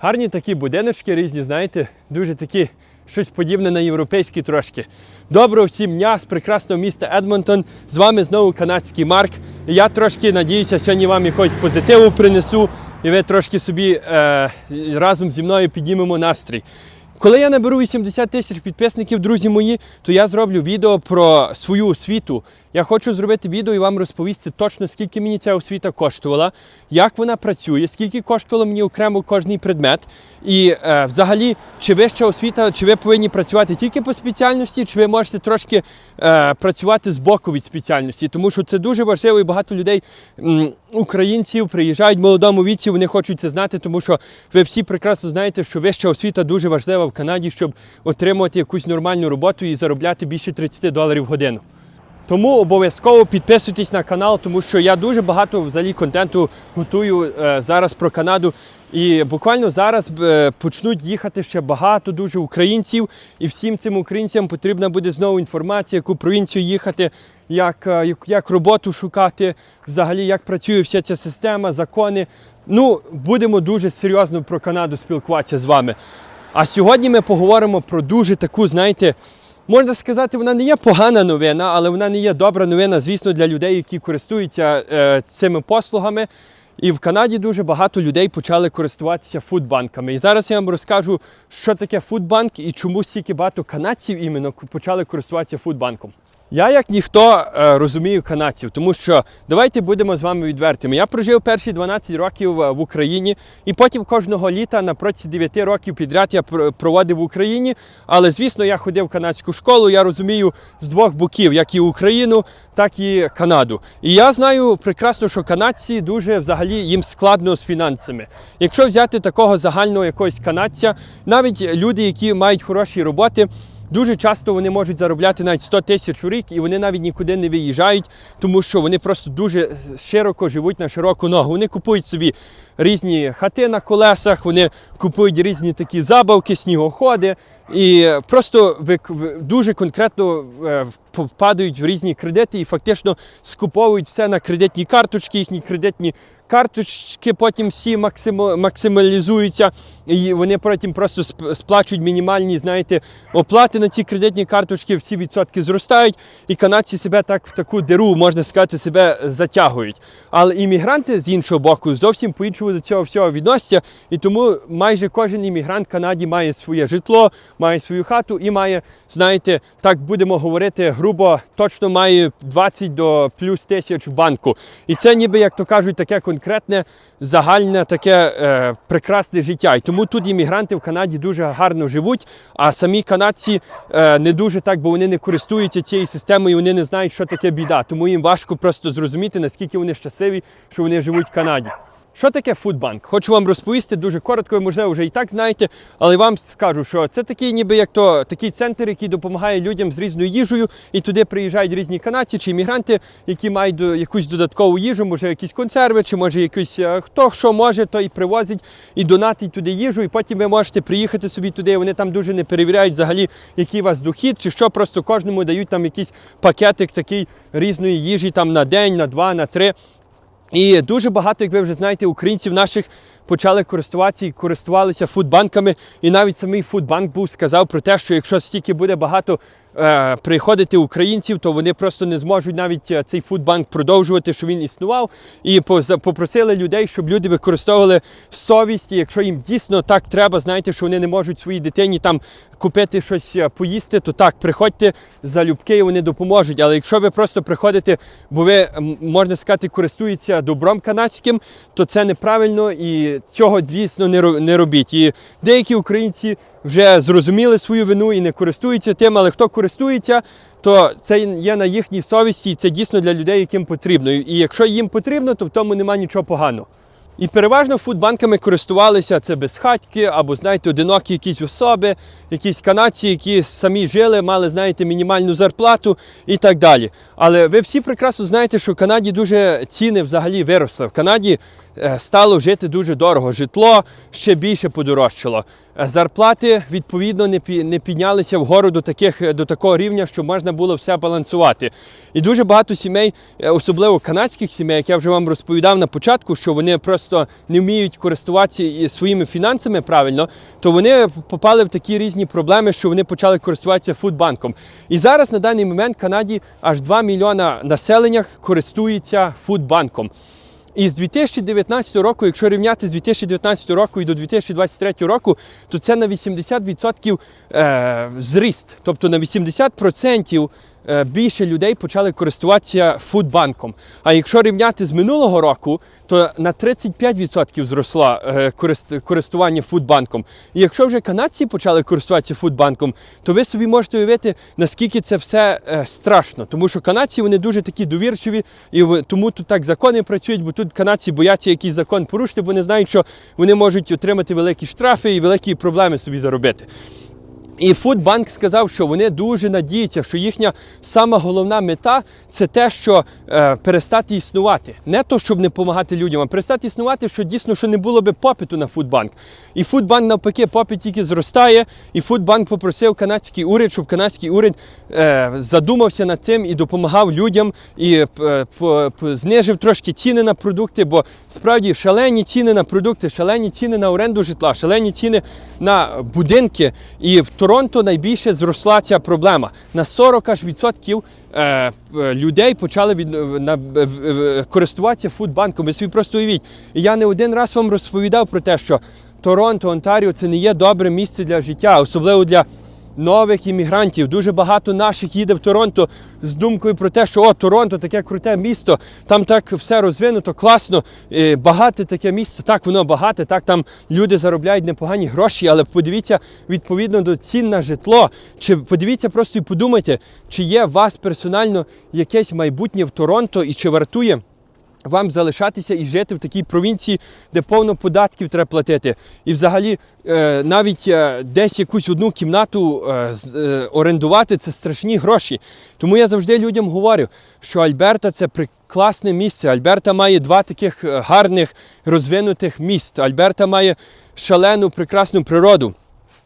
Гарні такі будиночки різні, знаєте, дуже такі щось подібне на європейські трошки. Доброго всім дня з прекрасного міста Едмонтон. З вами знову канадський Марк. Я трошки надіюся, сьогодні вам якогось позитиву принесу, і ви трошки собі е, разом зі мною піднімемо настрій. Коли я наберу 80 тисяч підписників, друзі мої, то я зроблю відео про свою освіту. Я хочу зробити відео і вам розповісти точно, скільки мені ця освіта коштувала, як вона працює, скільки коштувало мені окремо кожний предмет. І е, взагалі, чи вища освіта, чи ви повинні працювати тільки по спеціальності, чи ви можете трошки е, працювати з боку від спеціальності. Тому що це дуже важливо і багато людей, м, українців, приїжджають в молодому віці, вони хочуть це знати, тому що ви всі прекрасно знаєте, що вища освіта дуже важлива в Канаді, щоб отримувати якусь нормальну роботу і заробляти більше 30 доларів в годину. Тому обов'язково підписуйтесь на канал, тому що я дуже багато взагалі контенту готую е, зараз про Канаду. І буквально зараз е, почнуть їхати ще багато дуже українців, і всім цим українцям потрібна буде знову інформація, яку провінцію їхати, як, е, як, роботу шукати, взагалі як працює вся ця система, закони. Ну, будемо дуже серйозно про Канаду спілкуватися з вами. А сьогодні ми поговоримо про дуже таку, знаєте, Можна сказати, вона не є погана новина, але вона не є добра новина, звісно, для людей, які користуються е, цими послугами. І в Канаді дуже багато людей почали користуватися фудбанками. І зараз я вам розкажу, що таке фудбанк і чому стільки багато канадців іменно почали користуватися фудбанком. Я, як ніхто, е, розумію канадців, тому що давайте будемо з вами відвертими. Я прожив перші 12 років е, в Україні, і потім кожного літа на протязі 9 років підряд я пр- проводив в Україні. Але звісно, я ходив в канадську школу. Я розумію з двох боків, як і Україну, так і Канаду. І я знаю прекрасно, що канадці дуже взагалі їм складно з фінансами. Якщо взяти такого загального якогось канадця, навіть люди, які мають хороші роботи. Дуже часто вони можуть заробляти навіть 100 тисяч у рік, і вони навіть нікуди не виїжджають, тому що вони просто дуже широко живуть на широку ногу. Вони купують собі різні хати на колесах, вони купують різні такі забавки, снігоходи, і просто дуже конкретно е, впадають в різні кредити і фактично скуповують все на кредитні карточки, їхні кредитні карточки потім всі максималізуються, і вони потім просто сплачують мінімальні, знаєте, оплати на ці кредитні карточки, всі відсотки зростають, і канадці себе так в таку диру, можна сказати, себе затягують. Але іммігранти з іншого боку зовсім по-іншому до цього всього відносяться, і тому майже кожен іммігрант в Канаді має своє житло, має свою хату і має, знаєте, так будемо говорити грубо, точно має 20 до плюс тисяч в банку. І це ніби, як то кажуть, таке конкретне, загальне, таке е, прекрасне життя. І тому тут іммігранти в Канаді дуже гарно живуть, а самі канадці е, не дуже так, бо вони не користуються цією системою, вони не знають, що таке біда. Тому їм важко просто зрозуміти, наскільки вони щасливі, що вони живуть в Канаді. Що таке фудбанк? Хочу вам розповісти дуже коротко, ви, можливо, вже і так знаєте, але вам скажу, що це такий, ніби як то такий центр, який допомагає людям з різною їжею, і туди приїжджають різні канадці чи іммігранти, які мають якусь додаткову їжу, може якісь консерви, чи може якийсь е, хто що може, то і привозить і донатить туди їжу. І потім ви можете приїхати собі туди. Вони там дуже не перевіряють взагалі, який у вас дохід, чи що, просто кожному дають там якийсь пакетик такий різної їжі там на день, на два, на три. І дуже багато, як ви вже знаєте, українців наших почали користуватися і користувалися фудбанками. І навіть самий фудбанк був сказав про те, що якщо стільки буде багато е, приходити українців, то вони просто не зможуть навіть е, цей фудбанк продовжувати, що він існував. І попросили людей, щоб люди використовували совість. І якщо їм дійсно так треба, знаєте, що вони не можуть своїй дитині там купити щось е, поїсти, то так, приходьте залюбки, і вони допоможуть. Але якщо ви просто приходите, бо ви можна сказати, користуєтеся добром канадським, то це неправильно і цього, звісно, не робіть. І деякі українці вже зрозуміли свою вину і не користуються тим, але хто користується, то це є на їхній совісті, і це дійсно для людей, яким потрібно. І якщо їм потрібно, то в тому немає нічого поганого. І переважно фудбанками користувалися це безхатьки або, знаєте, одинокі якісь особи, якісь канадці, які самі жили, мали, знаєте, мінімальну зарплату і так далі. Але ви всі прекрасно знаєте, що в Канаді дуже ціни взагалі виросли. В Канаді стало жити дуже дорого. Житло ще більше подорожчало. Е, Зарплати відповідно не піднялися вгору до таких до такого рівня, щоб можна було все балансувати. І дуже багато сімей, е, особливо канадських сімей, як я вже вам розповідав на початку, що вони просто не вміють користуватися своїми фінансами правильно, то вони попали в такі різні проблеми, що вони почали користуватися фудбанком. І зараз на даний момент в Канаді аж 2 мільйона населення користуються фудбанком. І з 2019 року, якщо рівняти з 2019 року і до 2023 року, то це на 80% е, зріст. Тобто на 80% е, більше людей почали користуватися фудбанком. А якщо рівняти з минулого року, то на 35% зросло е, корист- користування фудбанком. І якщо вже канадці почали користуватися фудбанком, то ви собі можете уявити, наскільки це все е, страшно. Тому що канадці вони дуже такі довірчиві, і тому тут так закони працюють, бо тут канадці бояться якийсь закон порушити, бо вони знають, що вони можуть отримати великі штрафи і великі проблеми собі заробити. І Фудбанк сказав, що вони дуже надіються, що їхня сама головна мета це те, що е, перестати існувати. Не то, щоб не допомагати людям, а перестати існувати, що дійсно що не було би попиту на Фудбанк. І Фудбанк навпаки, попит тільки зростає. І Фудбанк попросив канадський уряд, щоб канадський уряд е, задумався над цим і допомагав людям, і е, по- по- знижив трошки ціни на продукти, бо справді шалені ціни на продукти, шалені ціни на оренду житла, шалені ціни на будинки. І в Торонто найбільше зросла ця проблема. На 40 аж відсотків е, е, людей почали від, на, в- в- користуватися фудбанком. Ви собі просто уявіть. І я не один раз вам розповідав про те, що Торонто, Онтаріо це не є добре місце для життя, особливо для нових іммігрантів. Дуже багато наших їде в Торонто з думкою про те, що о, Торонто таке круте місто, там так все розвинуто, класно, багате таке місце. Так, воно багате, так там люди заробляють непогані гроші, але подивіться відповідно до цін на житло. Чи подивіться просто і подумайте, чи є у вас персонально якесь майбутнє в Торонто і чи вартує вам залишатися і жити в такій провінції, де повно податків треба платити. І взагалі е, навіть е, десь якусь одну кімнату е, орендувати це страшні гроші. Тому я завжди людям говорю, що Альберта це прекрасне місце. Альберта має два таких гарних розвинутих міст. Альберта має шалену прекрасну природу.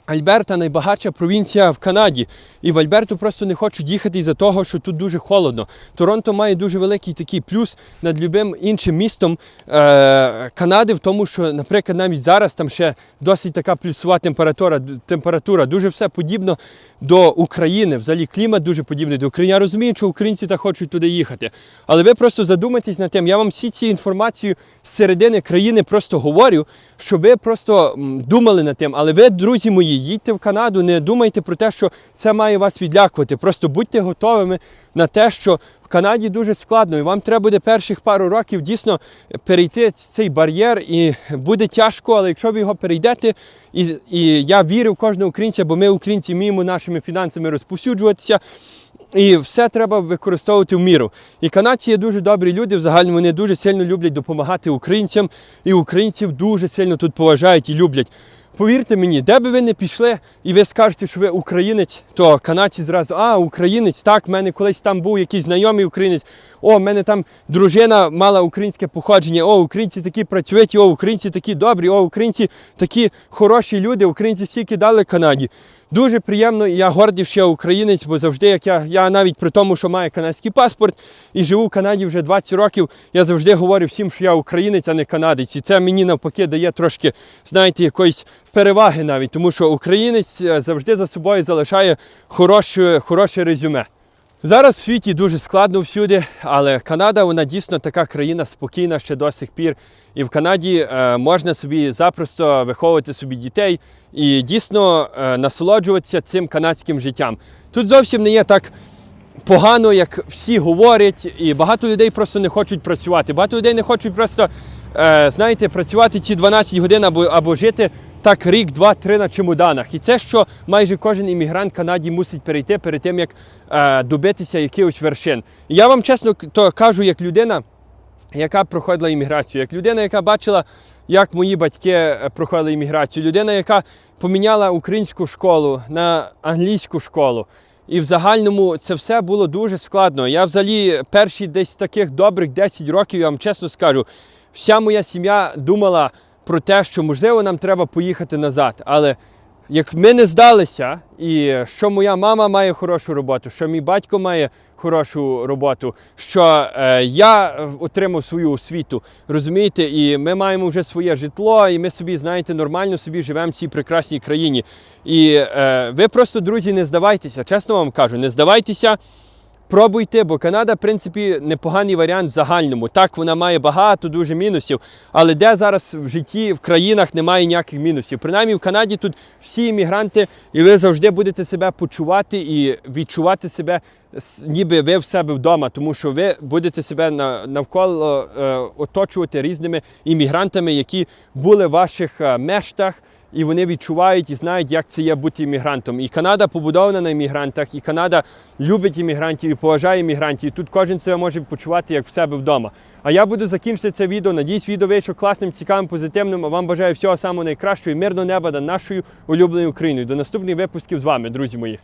Альберта найбагатша провінція в Канаді, і в Альберту просто не хочуть їхати із-за того, що тут дуже холодно. Торонто має дуже великий такий плюс над любим іншим містом е- Канади, в тому, що, наприклад, навіть зараз там ще досить така плюсова температура, температура. Дуже все подібно до України. Взагалі клімат дуже подібний до України. Я розумію, що українці так хочуть туди їхати. Але ви просто задумайтесь над тим. Я вам всі ці інформацію з середини країни просто говорю, щоб ви просто думали над тим. Але ви, друзі мої, їдьте в Канаду, не думайте про те, що це має вас відлякувати. Просто будьте готовими на те, що в Канаді дуже складно, і вам треба буде перших пару років дійсно перейти цей бар'єр, і буде тяжко, але якщо ви його перейдете, і, і я вірю в кожного українця, бо ми, українці, вміємо нашими фінансами розповсюджуватися. І все треба використовувати в міру. І канадці є дуже добрі люди. Взагалі вони дуже сильно люблять допомагати українцям, і українців дуже сильно тут поважають і люблять. Повірте мені, де би ви не пішли, і ви скажете, що ви українець, то канадці зразу, а, українець, так, в мене колись там був якийсь знайомий українець. О, в мене там дружина мала українське походження. О, українці такі працьовиті, о, українці такі добрі, о, українці такі хороші люди, українці стільки дали Канаді. Дуже приємно, я гордий, що я українець, бо завжди, як я, я навіть при тому, що маю канадський паспорт і живу в Канаді вже 20 років, я завжди говорю всім, що я українець, а не канадець. І це мені навпаки дає трошки, знаєте, якоїсь переваги навіть, тому що українець е, завжди за собою залишає хороше, хороше резюме. Зараз в світі дуже складно всюди, але Канада вона дійсно така країна спокійна ще до сих пір. І в Канаді е, можна собі запросто виховувати собі дітей і дійсно е, насолоджуватися цим канадським життям. Тут зовсім не є так погано, як всі говорять, і багато людей просто не хочуть працювати. Багато людей не хочуть просто, е, знаєте, працювати ці 12 годин або, або жити так рік, два, три на чемоданах. І це, що майже кожен іммігрант Канаді мусить перейти перед тим, як е, добитися якихось вершин. Я вам чесно то кажу, як людина, яка проходила імміграцію, як людина, яка бачила, як мої батьки е, проходили імміграцію, людина, яка поміняла українську школу на англійську школу. І в загальному це все було дуже складно. Я взагалі перші десь таких добрих 10 років, я вам чесно скажу, вся моя сім'я думала про те, що можливо нам треба поїхати назад. Але як ми не здалися, і що моя мама має хорошу роботу, що мій батько має хорошу роботу, що е, я отримав свою освіту, розумієте, і ми маємо вже своє житло, і ми собі, знаєте, нормально собі живемо в цій прекрасній країні. І е, ви просто, друзі, не здавайтеся, чесно вам кажу, не здавайтеся. Пробуйте, бо Канада, в принципі, непоганий варіант в загальному. Так, вона має багато дуже мінусів, але де зараз в житті в країнах немає ніяких мінусів. Принаймні в Канаді тут всі іммігранти, і ви завжди будете себе почувати і відчувати себе, ніби ви в себе вдома, тому що ви будете себе навколо е, оточувати різними іммігрантами, які були в ваших е, мештах. І вони відчувають і знають, як це є бути іммігрантом. І Канада побудована на іммігрантах, і Канада любить іммігрантів і поважає іммігрантів. І тут кожен себе може почувати як в себе вдома. А я буду закінчити це відео. Надіюсь, відео вийшло класним, цікавим, позитивним. А вам бажаю всього самого найкращого і мирного неба над нашою улюбленою Україною. До наступних випусків з вами, друзі мої.